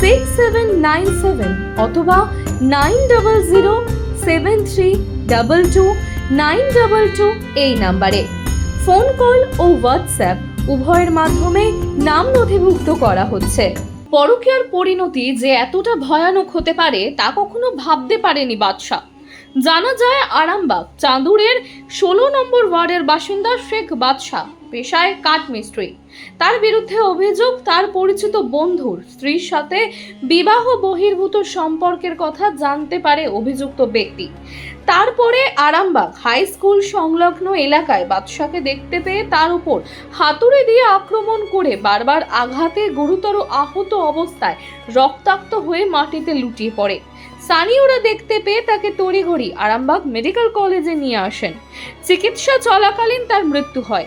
six seven nine seven অথবা nine double zero seven three double two nine double two এই নাম্বারে। Phone, call ও WhatsApp উভয়ের মাধ্যমে নাম নথিভুক্ত করা হচ্ছে। পরকীয়ার পরিণতি যে এতটা ভয়ানক হতে পারে তা কখনো ভাবতে পারেনি বাদশাহ। জানা যায় আরামবাগ, চাঁদুরের ষোলো নম্বর ওয়ার্ডের বাসিন্দা শেখ বাদশাহ। পেশায় কাঠমিস্ত্রি। তার বিরুদ্ধে অভিযোগ তার পরিচিত বন্ধুর। স্ত্রীর সাথে বিবাহ বহির্ভূত সম্পর্কের কথা জানতে পারে অভিযুক্ত ব্যক্তি। তারপরে আরামবাগ হাই স্কুল সংলগ্ন এলাকায় বাদশাকে দেখতে পেয়ে তার উপর হাতুড়ে দিয়ে আক্রমণ করে বারবার আঘাতে গুরুতর আহত অবস্থায় রক্তাক্ত হয়ে মাটিতে লুটিয়ে পড়ে। স্থানীয়রা দেখতে পেয়ে তাকে তড়িঘড়ি আরামবাগ মেডিকেল কলেজে নিয়ে আসেন। চিকিৎসা চলাকালীন তার মৃত্যু হয়।